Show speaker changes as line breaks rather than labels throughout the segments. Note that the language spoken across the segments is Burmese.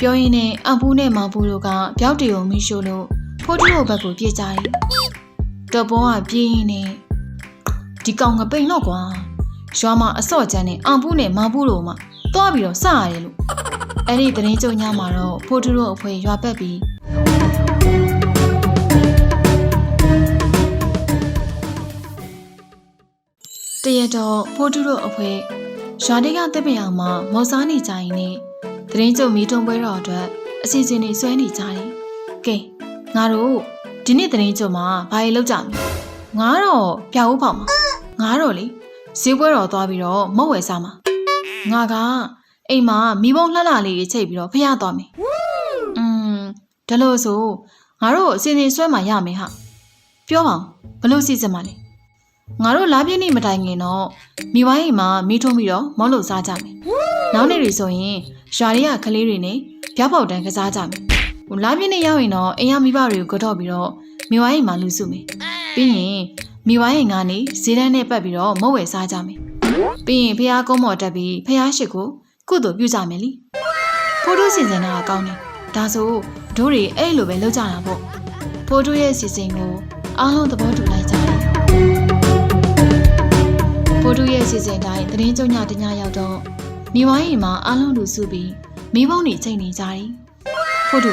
ပြောရင်းနဲ့အပူနဲ့မောင်ပူတို့ကပြောက်တီကိုမိရှို့လို့ဖိုးထုတို့ဘက်ကိုပြေးကြတယ်တော်ပေါ်ကပြေးရင်းနဲ့ဒီကောင်ငပိန်တော့ကွာရွာမှာအစော့ကျန်းနဲ့အပူနဲ့မောင်ပူတို့မှတွားပြီးတော့စရတယ်လို့အဲ့ဒီသတင်းကြုံညမှာတော့ဖိုးထုတို့အဖွဲရွာပက်ပြီးတရတော့ဖိုးထုတို့အဖွဲရွာတိကတက်ပင်အောင်မှာမော်စားနေကြရင်နဲ့ တရင်ကျုံမီထုံပွဲတော်အတွက်အစီအစဉ်တွေဆွဲနေကြတယ်။ကဲငါတို့ဒီနေ့တရင်ကျုံမှာဘာတွေလုပ်ကြမလဲ။ငါတော့ပြောက်ဦးပေါ့မှာ။ငါတော့လေဈေးပွဲတော်သွားပြီးတော့မုတ်ဝယ်စားမှာ။ငါကအိမ်မှာမိဘုံလှလှလေးတွေချိန်ပြီးတော့ဖျားသွားမယ်။อืมဒါလို့ဆိုငါတို့အစီအစဉ်ဆွဲမှာရမယ်ဟာ။ပြောပါဦးဘလို့စီစဉ်မှာလဲ။ ငါတို့လာပြည့်နေ့မတိုင်ခင်တော့မိဝိုင်းအိမ်မှာမီးထွန်းပြီးတော့မောလို့စားကြမယ်။နောက်နေ့တွေဆိုရင်ရွာတွေကကလေးတွေနဲ့ပြားပေါက်တန်းကစားကြမယ်။ဟိုလာပြည့်နေ့ရောက်ရင်တော့အိမ်ရမိဘတွေကိုကတော့ပြီးတော့မိဝိုင်းအိမ်မှာလူစုမယ်။ပြီးရင်မိဝိုင်းအိမ်ကနေဈေးတန်းနဲ့ပတ်ပြီးတော့မုတ်ဝယ်စားကြမယ်။ပြီးရင်ဖះကုန်းမော်တက်ပြီးဖះရှိကိုကုသိုလ်ပြုကြမယ်လी။ဖိုးတို့စီစဉ်တာကကောင်းတယ်။ဒါဆိုတို့တွေအဲ့လိုပဲလုပ်ကြတာပေါ့။ဖိုးတို့ရဲ့စီစဉ်ကိုအားလုံးသဘောတူလိုက်ကြ တယ်။ဖိုးတူရဲ့စီစဉ်တိုင်းသတင်းကြုံညတညရောက်တော့မိဝိုင်းအိမ်မှာအားလုံးလူစုပြီးမိဘုံတွေချိန်နေကြတယ်။ဖိုးတူ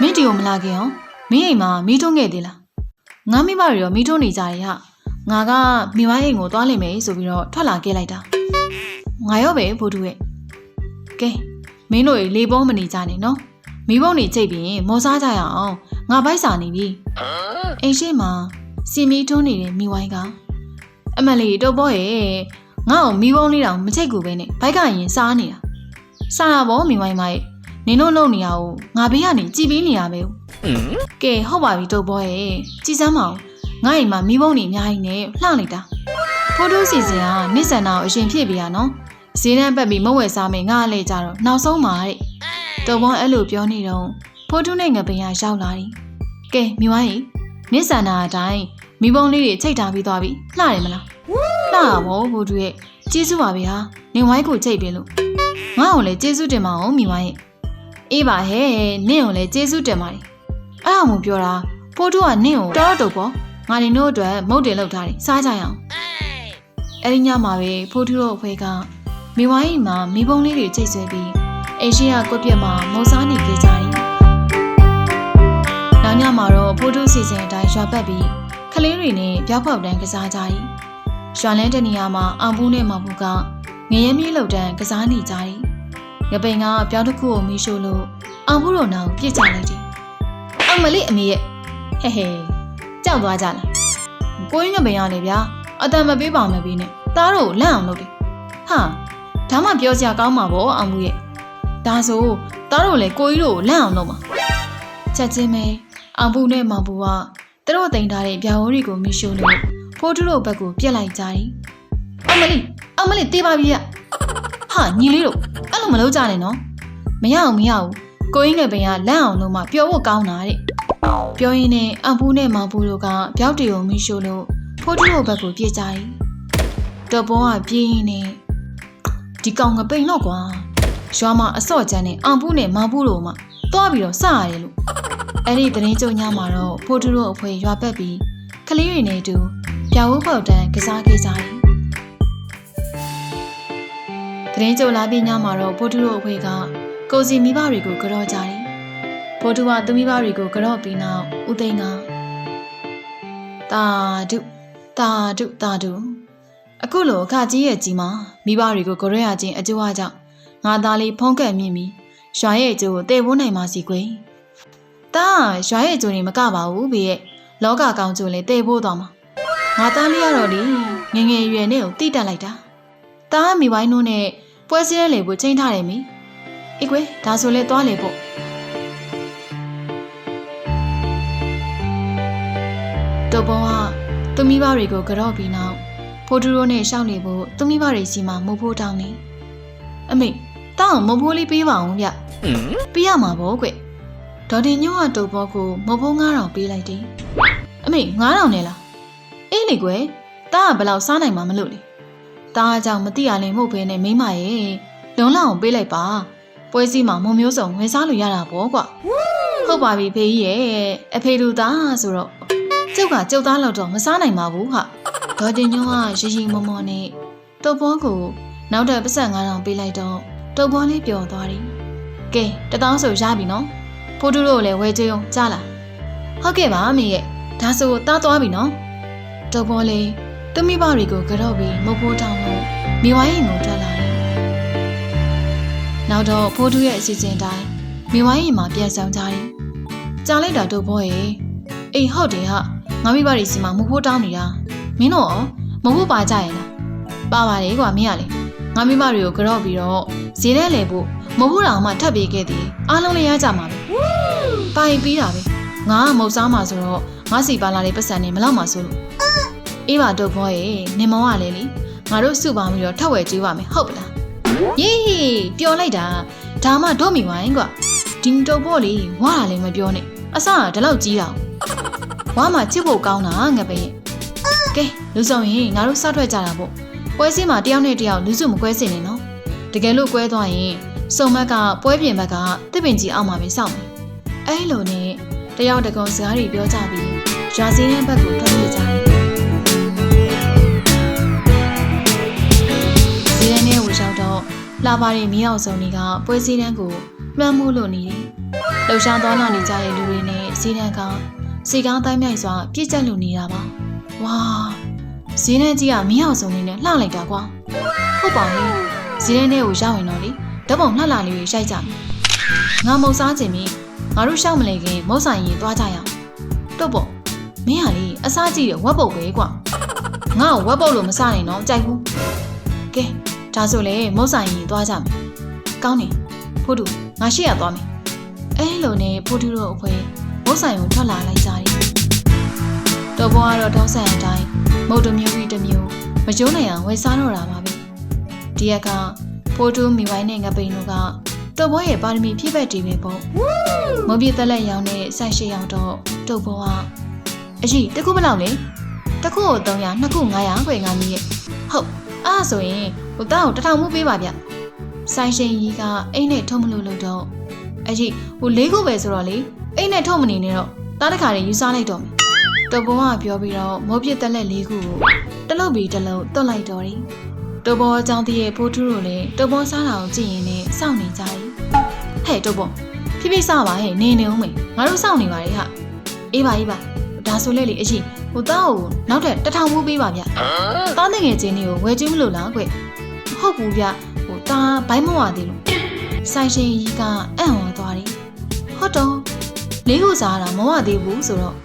မင်းတီကိုမလာခင်အောင်မင်းအိမ်မှာမီးထုံးခဲ့သေးလား။ငါမိဘတွေတော့မီးထုံးနေကြတယ်ဟာ။ငါကမိဝိုင်းအိမ်ကိုသွားလိမ့်မယ်ဆိုပြီးတော့ထွက်လာခဲ့လိုက်တာ။ငါရောပဲဖိုးတူရဲ့။ကဲမင်းတို့လေပုံးမနေကြနဲ့နော်။မိဘုံတွေချိန်ပြီးရင်မော်စားကြရအောင်ငါပိုက်စာနေပြီ။အိမ်ရှိမှာစီမီထုံးနေတဲ့မိဝိုင်းက အမလီတော့ဘောရဲ့ငါ့ကိုမီးပုံးလေးတောင်မချိတ်ကူပဲနဲ့ဘိုက်ကရင်စားနေတာစားတာဗောမိမိုင်းမိုင်းနင်တို့လုံနေရအောင်ငါဘေးကနေကြည်ပြီးနေရပဲကဲဟုတ်ပါပြီတော့ဘောရဲ့ကြည်စမ်းမအောင်ငါ့အိမ်မှာမီးပုံးနေအများကြီးနဲ့လှလိုက်တာဖိုးတိုးစီစဉ်ကနစ်ဆန်တာကိုအရှင်ဖြစ်ပြရနော်ဈေးတန်းပတ်ပြီးမဝယ်စားမယ်ငါအလဲကြတော့နောက်ဆုံးပါတဲ့တော့ဘောအဲ့လိုပြောနေတော့ဖိုးတိုးနဲ့ငပင်ကရောက်လာတယ်ကဲမိမိုင်းနစ်ဆန်တာအတိုင်း မိဘုံလေးတွေချိတ်ထားပြီးသွားပြီလှတယ်မလားလှတာဗောဘိုးတို့ရဲ့ကျေးဇူးပါဗျာနေဝိုင်းကိုချိတ်ပြီလို့ငါ့ကိုလည်းကျေးဇူးတင်ပါအောင်မိဝိုင်းရဲ့အေးပါဟဲ့နင့်ကိုလည်းကျေးဇူးတင်ပါတယ်အဲ့အမှုပြောတာဖိုးတို့ကနင့်ကိုတော်တော့ပေါ့ငါနေတို့အတွက်မုတ်တင်လောက်ထားတယ်စားကြရအောင်အဲ့ဒီညမှာပဲဖိုးတို့တို့အဖွဲကမိဝိုင်းမှာမိဘုံလေးတွေချိတ်ဆွဲပြီးအိရှိယာကွက်ပြက်မှာမုံစားနေကြကြတယ်နောက်ညမှာတော့ဖိုးတို့စီစဉ်အတိုင်းရွာပတ်ပြီး ကလေးတွေနဲ့ပြောက်ပေါက်တန်းကစားကြတယ်။ရွာလန်းတနေရာမှာအောင်ဘူးနဲ့မောင်ဘူးကငရဲမြေးလောက်တန်းကစားနေကြတယ်။ငပိန်ကပြောင်းတစ်ခုကိုမီးရှို့လို့အောင်ဘူးတို့နောက်ပြစ်ချလိုက်တယ်။အောင်မလေးအမေရဲ့ဟဲဟဲကြောက်သွားကြလား။ကိုင်းငပိန်ကနေဗျာအတန်မပေးပါမပေးနဲ့။သားတို့လန့်အောင်လုပ်တယ်။ဟာဒါမှပြောစရာကောင်းမှာပေါ့အောင်ဘူးရဲ့။ဒါဆိုသားတို့လည်းကိုကြီးတို့ကိုလန့်အောင်လုပ်မှာ။ချက်ချင်းပဲအောင်ဘူးနဲ့မောင်ဘူးက သူတို့တင်ထားတဲ့ဗျာဝိုးတွေကိုမီးရှို့လို့ဖိုးထုတို့ဘက်ကိုပြက်လိုက်ကြတယ်။အမလီအမလီတေးပါပြီရ။ဟာညီလေးတို့အဲ့လိုမလုပ်ကြနဲ့နော်။မရအောင်မရအောင်ကိုရင်းငယ်ပင်ကလန့်အောင်လို့မှပျော်ဖို့ကောင်းတာတဲ့။ပြောရင်းနဲ့အပူနဲ့မောင်ပူတို့ကပျောက်တွေကိုမီးရှို့လို့ဖိုးထုတို့ဘက်ကိုပြေးကြတယ်။တော်ပေါ်ကပြေးရင်းနဲ့ဒီကောင်ငပိန်တော့ကွာ။ရွာမှာအစော့ကျန်းနဲ့အောင်ပူနဲ့မောင်ပူတို့မှတွားပြီးတော့စရတယ်လို့ အဲ့ဒီသတင်းကြုံညမှာတော့ဖိုးထုတို့အဖွဲရွာပက်ပြီးကလေးတွေနဲ့အတူပြာဝုပေါက်တန်းကစားခဲ့ကြတယ်။သတင်းကြုံလာပြီးညမှာတော့ဖိုးထုတို့အဖွဲကကိုစီမိဘတွေကိုကြော့ကြတယ်။ဖိုးထုကသူမိဘတွေကိုကြော့ပြီးနောက်ဦးသိန်းကတာဒုတာဒုတာဒုအခုလိုအခကြီးရဲ့ကြီးမှာမိဘတွေကိုကြော့ရခြင်းအကျိုးအကြောင်းငါသားလေးဖုံးကက်မြင့်ပြီးရွာရဲ့အကျိုးကိုတည်ဖို့နိုင်ပါစီကွယ်။ တာရွာရဲ့အကျိုးတွေမကပါဘူးဘေရဲ့လောကကောင်းကျိုးလေးတည်ဖို့သွားမှာငါသားလေးရတော့လေငယ်ငယ်ရွယ်နဲ့ကိုတိတက်လိုက်တာတားမိပိုင်းတို့နဲ့ပွဲစည်းတဲ့လေကိုချိန်ထားတယ်မိအေးကွယ်ဒါဆိုလဲသွားလေပေါ့တော့ဘောကသူမိဘတွေကိုကြော့ပြီးနောက်ဖိုးတူရိုနဲ့ရှောက်နေဖို့သူမိဘတွေစီမှာမိုးဖိုးတောင်းနေအမေတောင်းမိုးဖိုးလေးပေးပါအောင်ဗျပေးရမှာပေါ့ကွ ဒေါ်တင်ညို့ကတူဘောကိုမဘိုး9000ပေးလိုက်တယ်။အမေ9000နဲ့လား။အေးလေကွယ်။တားကဘယ်လောက်စားနိုင်မှာမလို့လေ။တားအကြောင့်မတိရလည်းမဟုတ်ဘဲနဲ့မိမရဲ့လုံလောက်အောင်ပေးလိုက်ပါ။ပွဲစည်းမှာမုံမျိုးစုံဝင်စားလို့ရတာပေါ့ကွာဟုတ်ပါပြီဖေကြီးရဲ့အဖေတို့သားဆိုတော့ကျုပ်ကကျုပ်သားလောက်တော့မစားနိုင်ပါဘူးဟာဒေါ်တင်ညွန့်ကရရီမောမောနဲ့တုပ်ပေါ်ကိုနောက်ထပ်ပတ်စံ9000ပေးလိုက်တော့တုပ်ပေါ်လေးပျော်သွားတယ်ကဲတထောင်းဆိုရပြီနော် ဖိုးတူတို့လည်းဝဲကြွေးအောင်ကြားလားဟုတ်ကဲ့ပါအမေရဲ့ဒါဆိုတားသွားပြီနော်တုပ်ပေါ်လေးသူမိဘတွေကိုကြော့ပြီးမုတ်ဖိုးထောင်းလို့မိဝိုင်းရင်ကိုထွက်လာတယ်နောက်တော့ဖိုးတူရဲ့အစီအစဉ်တိုင်းမိဝိုင်းရင်မှာပြန်ဆောင်ကြတယ်ကြားလိုက်တာတုပ်ပေါ်ရဲ့အေးဟုတ်တယ်ဟာငါမိဘတွေစီမှာမုတ်ဖိုးတောင်းနေတာမင်းတို့ရောမုတ်ဖိုးပါကြရဲ့လားပါပါတယ်ကွာမင်းကလေငါမိဘတွေကိုကြော့ပြီးတော့ဈေးထဲလဲဖို့ မဟုတ်တော့မှထပ်ပေးခဲ့သည်အားလုံးလည်းရကြမှာပဲပါရင်ပြီးတာပဲငါကမုတ်စားမှာဆိုတော့ငါစီပါလာတဲ့ပတ်စံနေမလောက်မှာဆိုလို့အေးပါတော့ဘောရဲ့နင်မောင်ကလည်းလေငါတို့စုပေါင်းပြီးတော့ထပ်ဝယ်ကျွေးပါမယ်ဟုတ်ပလားယေးပျော်လိုက်တာဒါမှတော့မိဝိုင်းကွာဒီတော့ဘောလေဝါတာလည်းမပြောနဲ့အစကဒီလောက်ကြီးတာဝါမှာချစ်ဖို့ကောင်းတာငါပဲရဲ့ကဲလူဆောင်ရင်ငါတို့စထွက်ကြတာပေါ့ပွဲစင်းမှာတယောက်နဲ့တယောက်လူစုမကွဲစင်နေနော်တကယ်လို့ကွဲသွားရင် စုံမက်ကပွဲပြင်ဘက်ကတစ်ပင်ကြီးအောက်မှာပဲစောင့်မယ်အဲလိုနဲ့တယောက်တကောင်စကားတွေပြောကြပြီးရွာစင်းတဲ့ဘက်ကိုထွက်ပြေးကြတယ်ဇီးရန်နဲ့ဝေရောက်တော့လာပါတဲ့မီးအောင်စုံတွေကပွဲစည်းတန်းကိုမှန်းမိုးလို့နေတယ်လှူရှားသွားလာနေကြတဲ့လူတွေနဲ့စည်းတန်းကစီကားတိုင်းမြိုက်စွာပြည့်ကျက်လူနေတာပါဝါဇီးရန်ကြီးကမီးအောင်စုံနေနဲ့လှလိုက်တာကွာဟုတ်ပါရဲ့ဇီးရန်နဲ့ကိုရောက်ရင်တော့လေ ဓာတ်ပုံလှလှလေးတွေရိုက်ကြမယ်ငါမုံစားခြင်းပြီးငါတို့ရှောက်မလဲခင်မုတ်ဆိုင်ရင်သွားကြရအောင်တော့ပေါ့မင်းဟာလေအစားကြည့်ရဝက်ပုတ်ပဲကွာငါ့ကိုဝက်ပုတ်လို့မစားနိုင်တော့ကြိုက်ဘူးကဲဒါဆိုလေမုတ်ဆိုင်ရင်သွားကြမယ်ကောင်းနေဖိုးတူငါရှေ့ရသွားမယ်အဲလိုနဲ့ဖိုးတူတို့အဖွဲမုတ်ဆိုင်ကိုထွက်လာလိုက်ကြတယ်တော့ဘွားကတော့တောင်းဆန်အတိုင်းမုတ်တစ်မျိုးပြီးတစ်မျိုးမကျိုးနိုင်အောင်ဝယ်စားတော့တာပါပဲဒီရက်က ဖိုးတူမိဝိုင်းနဲ့ငပိန်တို့ကတော့ဘွားရဲ့ပါရမီဖြည့်ဘက်တီးပဲပေါ့မုံပြသက်လက်ရောင်းတဲ့ဆိုင်ရှိရောင်းတော့တော့ဘွားကအကြီးတစ်ခုမလောက်လေတစ်ခုကို300နှစ်ခု900ခွေငါမီးရဲ့ဟုတ်အားဆိုရင်ဟိုတောက်တစ်ထောင်မှုပေးပါဗျဆိုင်ရှင်ကြီးကအိမ်နဲ့ထုံးမလို့လို့တော့အကြီးဟိုလေးခုပဲဆိုတော့လေအိမ်နဲ့ထုံးမနေနဲ့တော့တားတစ်ခါလေးယူစားလိုက်တော့မယ်တော်ဘွားကပြောပြီးတော့မောပြစ်သက်လက်လေးခုကိုတလုတ်ပြီးတလုတ်တွတ်လိုက်တော့တယ် တော်ဘောအကြောင်းတည်းရဲ့ဖိုးထူးတို့လည်းတော်ဘောစားတာကိုကြည့်ရင်လည်းစောင့်နေကြတယ်ဟဲ့တော်ဘောဖြည်းဖြည်းစားပါဟဲ့နေနေဦးမေငါတို့စောင့်နေပါလေဟာအေးပါအေးပါဒါဆိုလေလေအရှိဟိုသားကိုနောက်ထပ်တစ်ထောင်မှုပေးပါဗျသားငယ်ချင်းလေးကိုဝယ်ကျွေးမလို့လားကွဟုတ်ဘူးဗျဟိုသားဘိုင်းမဝသေးလို့ဆိုင်ရှင်ကြီးကအံ့ဩသွားတယ်ဟုတ်တော့လေးခုစားတာမဝသေးဘူးဆိုတော့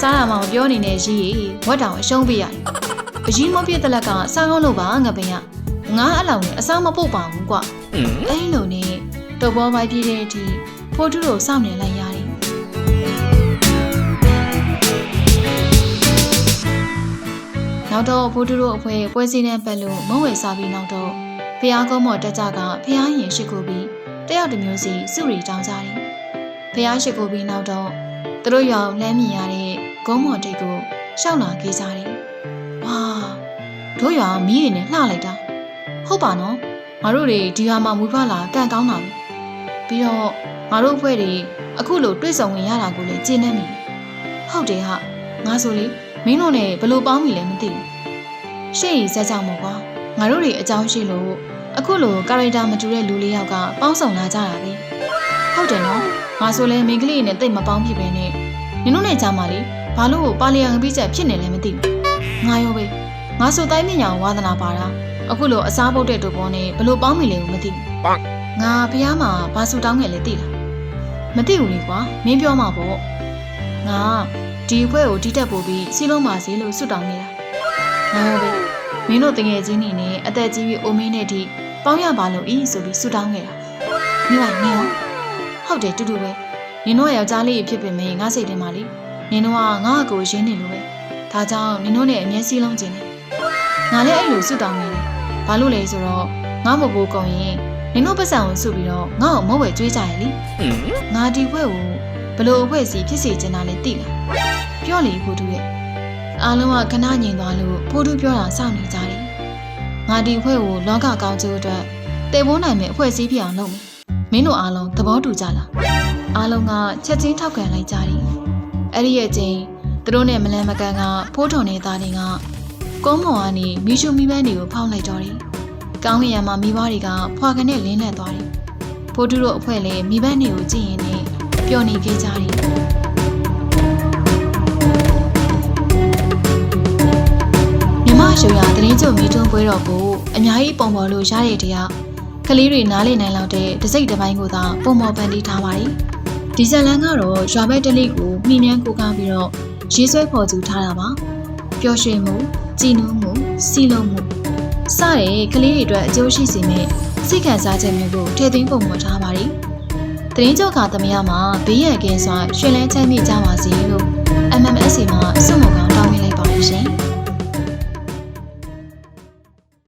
စားတာမှမပြောနေနဲ့ရီဝက်တောင်အရှုံးပေးရတယ် အရင်မပြည့်တဲ့လက်ကစားကောင်းလို့ပါငါပင်ကငါအလောင်နဲ့အစားမပုတ်ပါဘူးကွအဲ့လိုနဲ့တော့ဘောပိုက်ပြည့်တဲ့အထိဖိုးထုတို့စောင့်နေလိုက်ရတယ်နောက်တော့ဖိုးထုတို့အဖွဲပွဲစည်းတဲ့ပတ်လို့မုံဝယ်စားပြီးနောက်တော့ဖះကုန်းမော်တက်ကြကဖះရင်ရှိခိုးပြီးတယောက်တစ်မျိုးစီစုရီတောင်းကြတယ်ဖះရှိခိုးပြီးနောက်တော့သူတို့ရောင်လမ်းမြင်ရတဲ့ကုန်းမော်တိတ်ကိုရှောက်လာခဲ့ကြတယ်ဝါ တို့ရွာမီးတွေနဲ့လှလိုက်တာဟုတ်ပါနော်ငါတို့တွေဒီဟာမှာမူဖွားလာကန်ကောင်းတာပဲပြီးတော့ငါတို့အဖွဲ့တွေအခုလိုတွေ့ဆုံဝင်ရတာကိုလည်းကျေနပ်မိဟုတ်တယ်ဟာငါဆိုလေမင်းတို့နဲ့ဘလို့ပေါင်းပြီလဲမသိဘူးရှေ့ရဇက်ကြောင့်မို့ကွာငါတို့တွေအကြောင်းရှိလို့အခုလိုကာရိုက်တာမတူတဲ့လူလေးယောက်ကပေါင်းဆောင်လာကြတာလေဟုတ်တယ်နော်ငါဆိုလဲမိန်းကလေးနဲ့တိတ်မပေါင်းဖြစ်ပဲနဲ့နင်တို့နဲ့ကြားမှာလေဘာလို့ပါလီယံပြီးချက်ဖြစ်နေလဲမသိဘူးငါရောပဲ ငါဆိုတိုင်းမြညာဝါသနာပါတာအခုလိုအစားပုတ်တဲ့တို့ပေါ်နဲ့ဘလို့ပေါင်းမိလဲမသိဘူးငါဖះမှာဘာဆူတောင်းငယ်လဲသိလားမသိဘူးလေကွာမင်းပြောမှာပေါ့ငါဒီအဖွဲကိုတီးတက်ပို့ပြီးစီးလုံးပါစေလို့ဆုတောင်းနေတာငါရောပဲမင်းတို့တငယ်ချင်းနေနဲ့အသက်ကြီးပြီးအိုမင်းနဲ့ဒီပေါင်းရပါလို့ဤဆိုပြီးဆုတောင်းခဲ့တာမိမနင်ရောဟုတ်တယ်တူတူပဲနင်တို့ကယောက်ျားလေးဖြစ်ပေမဲ့ငါစိတ်ထဲမှာလေနင်တို့ကငါ့အကိုရင်းနေလို့ပဲဒါကြောင့်နင်တို့နဲ့အမျက်စီးလုံးခြင်းတယ် ငါလည်းအဲ့လိုဆုတောင်းနေတယ်ဘာလို့လဲဆိုတော့ငါမဘိုးကုံရင်နင်တို့ပတ်စံကိုဆုပြီးတော့ငါ့ကိုမဟုတ်ဝဲကြွေးကြရလေငါဒီဘွဲ့ကိုဘလို့အဖွဲစီဖြစ်စေချင်တာလဲသိလားပြောလေဖိုးတူရဲ့အားလုံးကခဏညင်သွားလို့ဖိုးတူပြောတာစောင့်နေကြတယ်ငါဒီအဖွဲကိုလောကကောင်းကျိုးအတွက်တည်ဖို့နိုင်မယ့်အဖွဲ့အစည်းဖြစ်အောင်လုပ်မယ်မင်းတို့အားလုံးသဘောတူကြလားအားလုံးကချက်ချင်းထောက်ခံလိုက်ကြတယ်အဲ့ဒီရဲ့ချင်းသူတို့နဲ့မလန်မကန်ကဖိုးထုံနေသားတွေက ကုန်းမော်ကနေမိရှုမိပန်းတွေကိုဖောက်လိုက်တော့တယ်ကောင်းကင်ယံမှာမိဘတွေကဖွာကနေလင်းလက်သွားတယ်ဖိုးတူတို့အဖွဲ့လည်းမိဘတွေကိုကြည့်ရင်နဲ့ပျော်နေခဲ့ကြတယ်မြမရှုံရတရင်ကျုံမီတွန်းပွဲတော်ကိုအများကြီးပုံပေါ်လို့ရတဲ့တရားကလေးတွေနားလည်နိုင်လောက်တဲ့တစိမ့်တစ်ပိုင်းကိုသာပုံပေါ်ပန်တီးထားပါတယ်ဒီဇလန်ကတော့ရွာဘက်တလေးကိုမှီမြန်းကိုကားပြီးတော့ရေးဆွဲဖော်ကျူထားတာပါပျော်ရွှင်မှု ကြည်နူးမှုစီလုံးမှုစတဲ့ကလေးတွေအတွက်အကျိုးရှိစေမယ့်စိတ်ခံစားချက်မျိုးကိုထည့်သွင်းပုံပေါ်ထားပါတယ်တရင်ကျုံကသမယမှာဘေးရန်ကင်းစွာရွှင်လန်းချမ်းမြေ့ကြပါစေလို့ MMSC မှာစုမုံကောင်တောင်းပေးလိုက်ပါလို့ရှင်